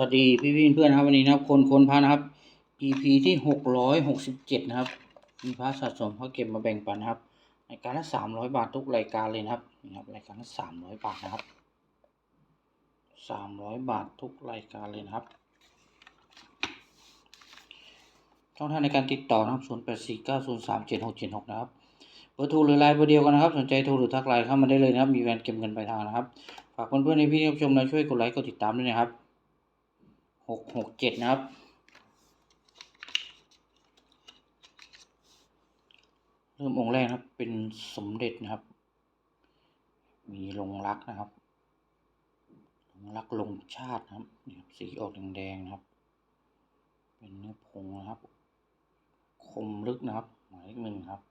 วัสดีพี่พี่เพื่อนครับวันนี้นะครับคนคนพระนะครับ EP ที่หกร้อยหกสิบเจ็ดนะครับมีพระสะสมเขาเก็บมาแบ่งปันนะครับรายการละสามร้อยบาททุกรายการเลยนะครับนี่ครับรายการละสามร้อยบาทนะครับสามร้อยบาททุกรายการเลยนะครับช่องทางในการติดต่อนะครับศูนย์แปดสี่เก้าศูนย์สามเจ็ดหกเจ็ดหกนะครับเบอร์โทรหรือไลน์เบอร์เดียวกันนะครับ สนใจโทรหรือทักไลน์เข้ามาได้เลยนะครับ มีแฟนเก็บเงินปลายทางนะครับฝากเพื่อนๆในพี่ที่ชมและช่วยกดไลค์กดติดตามด้วยนะครับ กหกเจ็ดนะครับ เริ่มองค์แรกนะครับ เป็นสมเด็จนะครับ มีลงรักนะครับ ลงรักลงชาตินะครับนี่ครับสีออกแดงๆนะครับ เป็นเนื้อผงนะครับ คมลึกนะครับ หมายเลขหนึ่งครับ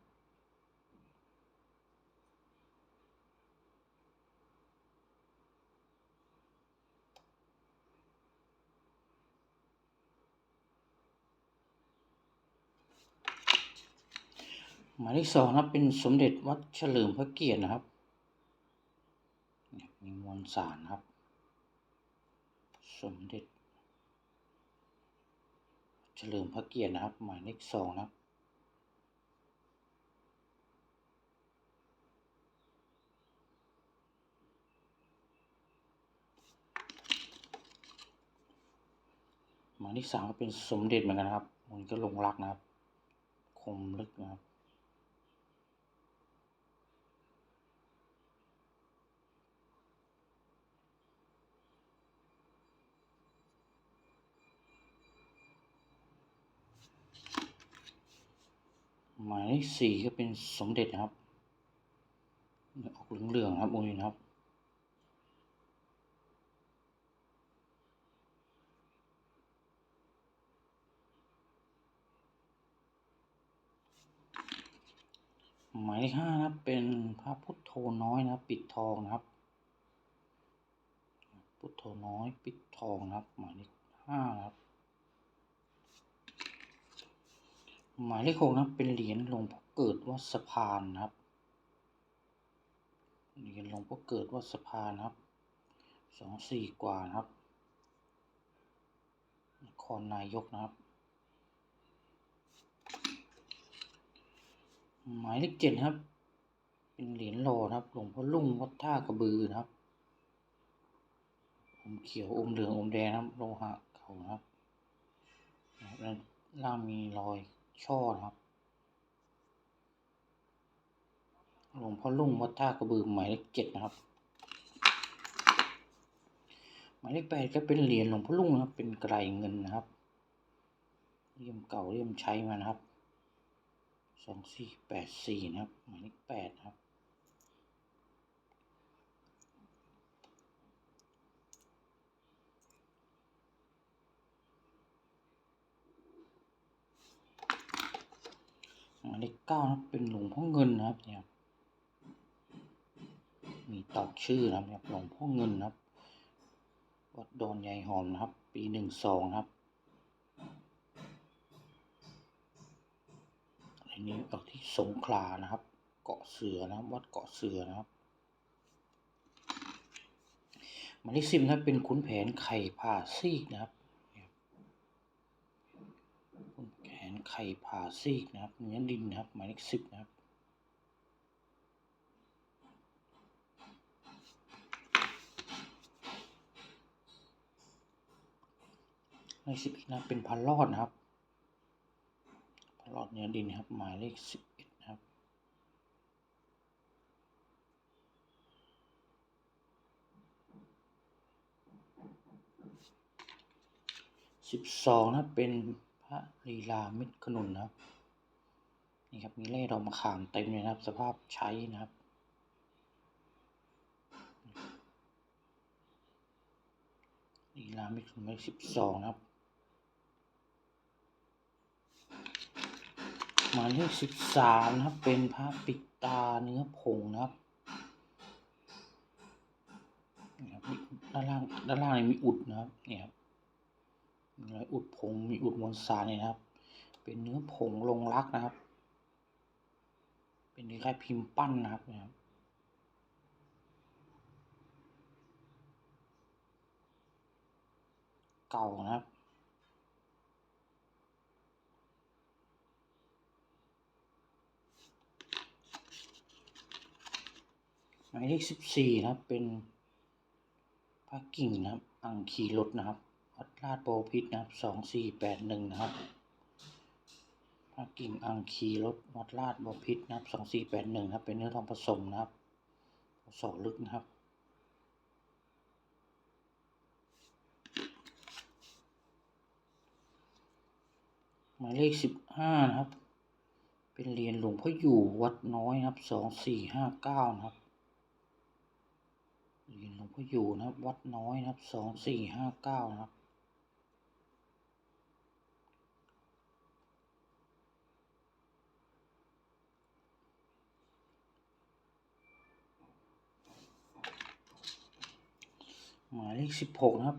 หมายเลขสองนับเป็นสมเด็จวัดเฉลิมพระเกียรตินะครับมีมวลสารครับ สมเด็จ เฉลิมพระเกียรตินะครับ หมายเลขสองนะครับหมายเลขสามก็เป็นสมเด็จเหมือนกันนะครับมันก็ลงรักนะครับ คมลึกนะครับ หมายเลขสี่ก็เป็นสมเด็จนะครับออกเหลืองๆครับองค์นี้นะครับหมายเลขห้านะครับเป็นพระพุทโธน้อยนะปิดทองนะครับ พุทโธน้อยปิดทองนะครับ หมายเลขห้านะครับ หมายเลขหกนะเป็นเหรียญหลวงพ่อเกิดวัดสะพานนะครับเหรียญหลวงพ่อเกิดวัดสะพานครับสองสี่กว่านะครับนครนายกนะครับ หมายเลขเจ็ดครับ เป็นเหรียญโลครับหลวงพ่อลุ่งวัดท่ากระบือนะครับอมเขียวอมเหลืองอมแดงนะครับโลหะเก่านะครับนะครับแล้วล่างมีรอย ช่อครับหลวงพ่อลุ่งวัดท่ากระบือหมายเลขเจ็ดนะครับ หมายเลขแปดก็เป็นเหรียญหลวงพ่อลุ่งนะครับ เป็นไกรเงินนะครับเลี่ยมเก่าเลี่ยมใช้มานะครับสองสี่แปดสี่นะครับ หมายเลขแปดครับ หมาย เลขเก้านะเป็นหลวงพ่อเงินนะครับเนี่ยมีตอกชื่อนะครับหลวงพ่อเงินนะครับวัดดอนยายหอมนะครับ ปีหนึ่งสองนะครับอันนี้ออกที่สงขลานะครับ เกาะเสือนะครับ วัดเกาะเสือนะครับหมายเลขสิบนะครับเป็นขุนแผนไข่ผ่าซีกนะครับขุนแผน ไข่ผ่าซีกนะครับเนื้อดินนะครับหมายเลขสิบนะครับหมายเลขสิบนะเป็นพันรอดนะครับพันรอดเนื้อดินครับหมายเลขสิบเอ็ดนะครับสิบสองนะเป็น ระลีลาเม็ดขนุนนะครับ นี่ครับมีเล่ดอกมะขามเต็มเลยนะครับ สภาพใช้นะครับลีลาเม็ดขนุนหมายเลขสิบสองนะครับหมายเลขสิบสามนะครับ เป็นพระปิดตาเนื้อผงนะครับนี่ครับด้านล่างด้านล่างนี่มีอุดนะครับเนี่ยครับ มีรอยอุดผงมีอุดมวลสารเนี่ยนะครับ เป็นเนื้อผงลงรักนะครับ เป็นคล้ายพิมพ์ปั้นนะครับเนี่ยครับเก่านะครับหมายเลขสิบสี่นะครับเป็นพระกิ่งนะครับ อังคีรถนะครับ วัดลาดโบพิษนะครับสองสี่แปดหนึ่งนะครับพระกิ่งอังคีรถวัดลาดโบพิษนะครับสองสี่แปดหนึ่งครับ เป็นเนื้อทองผสมนะครับสอลึกนะครับหมายเลขสิบห้านะครับ เป็นเหรียญหลวงพ่ออยู่วัดน้อยนะครับสองสี่ห้าเก้านะครับเหรียญหลวงพ่ออยู่นะครับ วัดน้อยนะครับสองสี่ห้าเก้านะครับ หมายเลขสิบหกนะครับ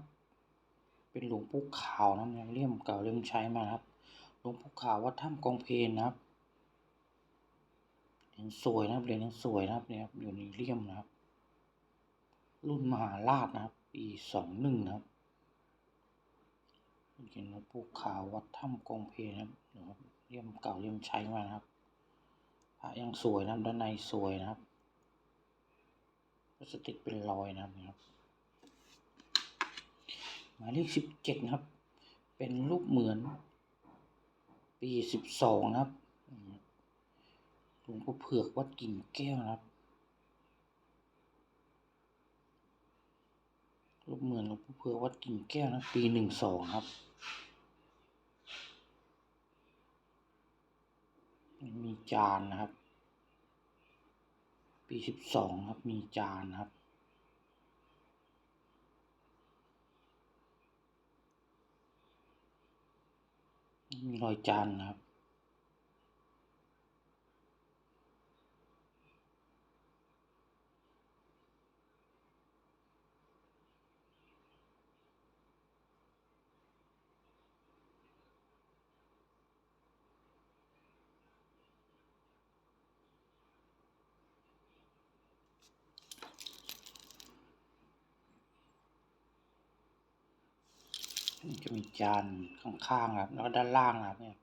เป็นหลวงปู่ขาวนะครับเลี่ยมเก่าเลี่ยมใช้มาครับ หลวงปู่ขาววัดถ้ำกองเพลนนะครับเหรียญสวยนะครับเหรียญยังสวยนะครับเนี่ยครับอยู่ในเลี่ยมนะครับ รุ่นมหาราชนะครับปีสองหนึ่งนะครับเหรียญหลวงปู่ขาววัดถ้ำกองเพลนนะครับนะครับเลี่ยมเก่าเลี่ยมใช้มานะครับพระยังสวยนะครับด้านในสวยนะครับสติกเป็นรอยนะครับ มายเลขสิบเจ็ดนะครับ เป็นรูปเหมือน ปีสิบสองนะครับหลวงพ่อเผือกวัดกิ่งแก้วนะครับ รูปเหมือนหลวงพ่อเผือกวัดกิ่งแก้วนะปีหนึ่งสองครับ มีจานนะครับ ปีสิบสองครับ มีจานนะครับ มีรอยจานนะครับ จะมีจานข้างๆครับ แล้วก็ด้านล่างครับเนี่ย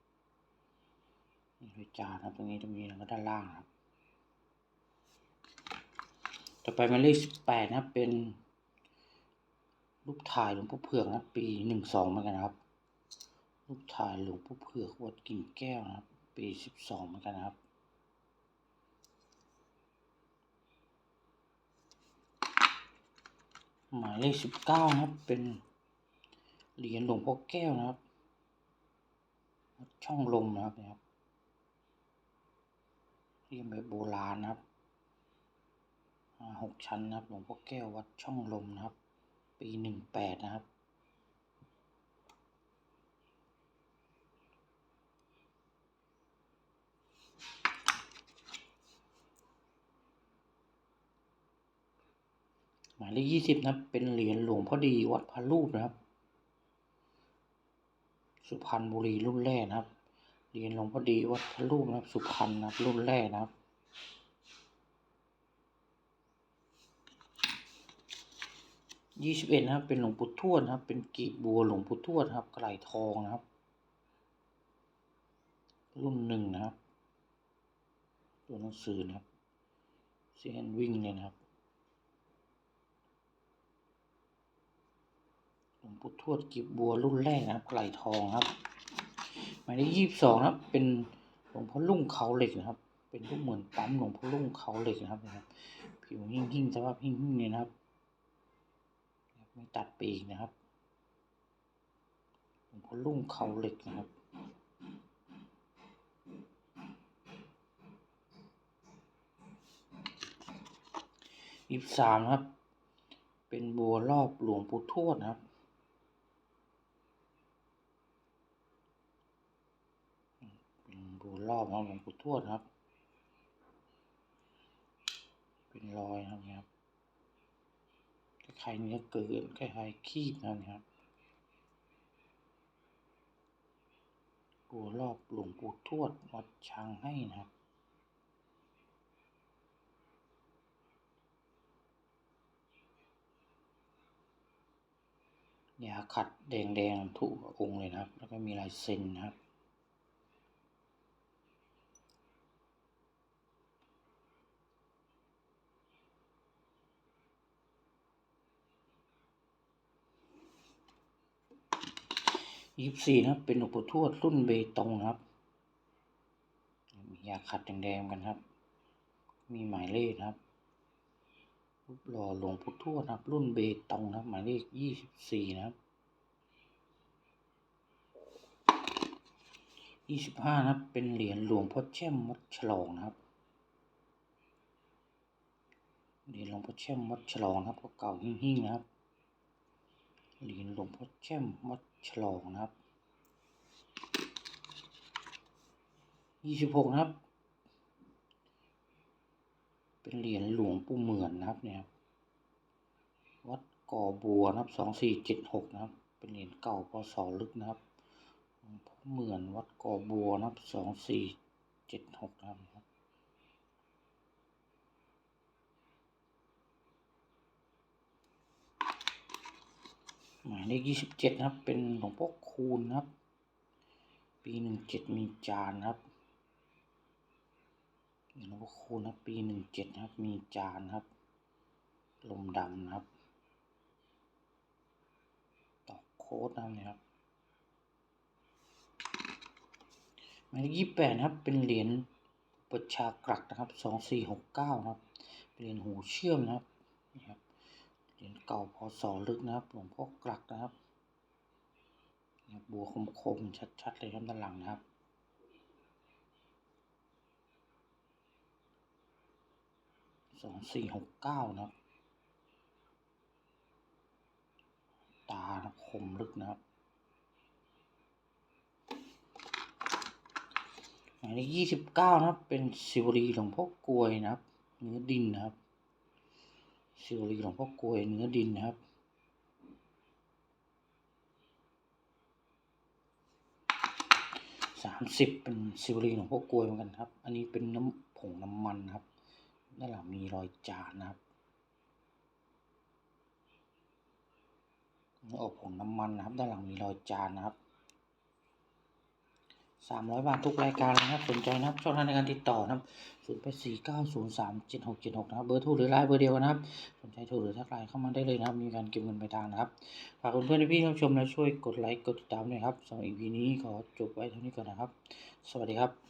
นี่คือจานครับตรงนี้ตรงนี้แล้วก็ด้านล่างครับ ต่อไปหมายเลขสิบแปดนะเป็นรูปถ่ายหลวงพ่อเผือกนะครับปีหนึ่งสองเหมือนกันครับ รูปถ่ายหลวงพ่อเผือกวัดกิ่งแก้วนะครับ ปีสิบสองเหมือนกันครับหมายเลขสิบเก้านะครับเป็น เหรียญหลวงพ่อแก้วนะครับวัดช่องลมนะครับเนี่ยครับเรียกแบบโบราณนะครับหกชั้นนะครับ หลวงพ่อแก้ววัดช่องลมนะครับ ปีหนึ่งแปดนะครับหมายเลขยี่สิบนะเป็นเหรียญหลวงพ่อดีวัดพระรูปนะครับ สุพรรณบุรีรุ่นแรกนะครับ เรียญหลวงพ่อดีวัดพระรูปนะครับ สุพรรณนะครับรุ่นแรกนะครับยี่สิบเอ็ดนะครับ เป็นหลวงปู่ทวดนะครับ เป็นกีบบัวหลวงปู่ทวดนะครับไกลทองนะครับ รุ่นหนึ่งนะครับ ตัวหนังสือนะครับเซียนวิ่งเนี่ยนะครับ หลวง ปู่ทวดกีบบัวรุ่นแรกนะครับ ไกลทองครับหมายเลขยี่สิบสองนะครับ เป็นหลวงพ่อลุ่งเขาเหล็กนะครับ เป็นรูปเหมือนปั๊มหลวงพ่อลุ่งเขาเหล็กนะครับนะครับ ผิวหิ่งหิ่งสภาพหิ่งหิ่งเนี่ยนะครับไม่ตัดปีกนะครับหลวงพ่อลุ่งเขาเหล็กนะครับยี่สิบสามครับ เป็นบัวรอบหลวงปู่ทวดนะครับ เป็นบัว รอบของหลวงปู่ทวดครับ เป็นรอยนะครับเนี่ยครับคล้ายๆเนื้อเกินคล้ายๆคีบนะครับบัวรอบหลวงปู่ทวดวัดช้างให้นะครับยาขัดแดงๆทุกองค์เลยนะครับ แล้วก็มีลายเซ็นนะครับ ยี่สี่นะครับเป็นหลวงปู่ทวดรุ่นเบตงครับ มียาขัดแดงๆกันครับ มีหมายเลขครับรูปหล่อหลวงปู่ทวดครับ รุ่นเบตงครับ หมายเลขยี่สิบสี่นะครับยี่สิบห้านะครับ เป็นเหรียญหลวงพ่อแช่มวัดฉลองนะครับเหรียญหลวงพ่อแช่มวัดฉลองครับก็เก่าหิ้งๆนะครับเหรียญหลวงพ่อแช่มวัด ฉลองนะครับยี่สิบหกนะครับ เป็นเหรียญหลวงปู่เหมือนนะครับเนี่ยครับวัดก่อบัวนะครับสองสี่เจ็ดหกนะครับ เป็นเหรียญเก่าพศลึกนะครับเหมือนวัดก่อบัวนะครับสองสี่เจ็ดหกนะครับ หมายเลขยี่สิบเจ็ดนะครับ เป็นหลวงพ่อคูณนะครับ ปีหนึ่งเจ็ดมีจานครับหลวงพ่อคูณนะครับปีหนึ่งเจ็ดครับ มีจานครับ ลมดำนะครับตอกโค้ดนะครับหมายเลขยี่แปดนะครับ เป็นเหรียญประชากรักนะครับสองสี่หกเก้านะครับ เป็นเหรียญหูเชื่อมนะครับนี่ครับ เหรียญเก่าพศลึกนะครับ หลวงพ่อกลักนะครับบัวคมๆชัดๆเลยครับด้านหลังนะครับสองสี่หกเก้านะครับ ตาคมลึกนะครับหมายเลขยี่สิบเก้านะครับ เป็นสิวรีหลวงพ่อกลวยนะครับ เนื้อดินนะครับ สิวลีหลวงพ่อกลวยเนื้อดินนะครับ สามสิบเป็นสิวลีหลวงพ่อกลวยเหมือนกันครับ อันนี้เป็นน้ำผงน้ำมันนะครับด้านหลังมีรอยจานนะครับออบผงน้ำมันนะครับ ด้านหลังมีรอยจานนะครับ สามร้อยบาททุกรายการเลยนะครับสนใจนะครับช่องทางในการติดต่อนะครับศูนย์แปดสี่เก้าศูนย์สามเจ็ดหกเจ็ดหกนะครับเบอร์โทรหรือไลน์เบอร์เดียวกันนะครับสนใจโทรหรือทักไลน์เข้ามาได้เลยนะครับ มีการเก็บเงินปลายทางนะครับฝากเพื่อนๆพี่ๆรับชมและช่วยกดไลค์กดติดตามด้วยครับสำหรับอีพีนี้ขอจบไว้เท่านี้ก่อนนะครับ สวัสดีครับ